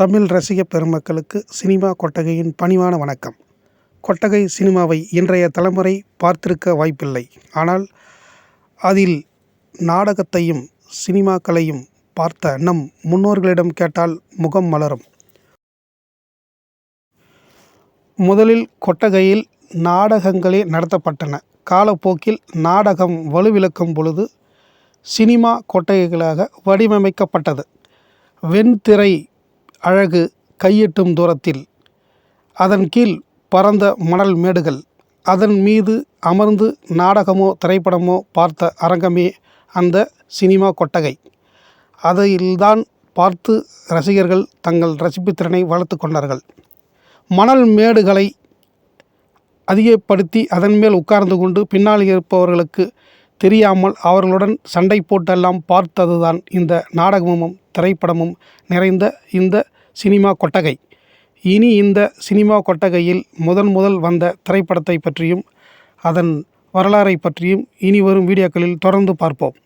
தமிழ் ரசிக பெருமக்களுக்கு சினிமா கொட்டகையின் பணிவான வணக்கம். கொட்டகை சினிமாவை இன்றைய தலைமுறை பார்த்திருக்க வாய்ப்பில்லை. ஆனால் அதில் நாடகத்தையும் சினிமாக்களையும் பார்த்த நம் முன்னோர்களிடம் கேட்டால் முகம் மலரும். முதலில் கொட்டகையில் நாடகங்களே நடத்தப்பட்டன. காலப்போக்கில் நாடகம் வலுவிழக்கும் பொழுது சினிமா கொட்டகைகளாக வடிவமைக்கப்பட்டது. வெண்திரை அழகு கையெட்டும் தூரத்தில். அதன் கீழ் பரந்த மணல் மேடுகள். அதன் மீது அமர்ந்து நாடகமோ திரைப்படமோ பார்த்த அரங்கமே அந்த சினிமா கொட்டகை. அதையில்தான் பார்த்து ரசிகர்கள் தங்கள் ரசிப்புத்திறனை வளர்த்து கொண்டார்கள். மணல் மேடுகளை அதிகப்படுத்தி அதன் மேல் உட்கார்ந்து கொண்டு பின்னால் இருப்பவர்களுக்கு தெரியாமல் அவர்களுடன் சண்டை போட்டெல்லாம் பார்த்ததுதான் இந்த நாடகமும் திரைப்படமும் நிறைந்த இந்த சினிமா கொட்டகை. இனி இந்த சினிமா கொட்டகையில் முதன் முதல் வந்த திரைப்படத்தை பற்றியும் அதன் வரலாறை பற்றியும் இனி வரும் வீடியோக்களில் தொடர்ந்து பார்ப்போம்.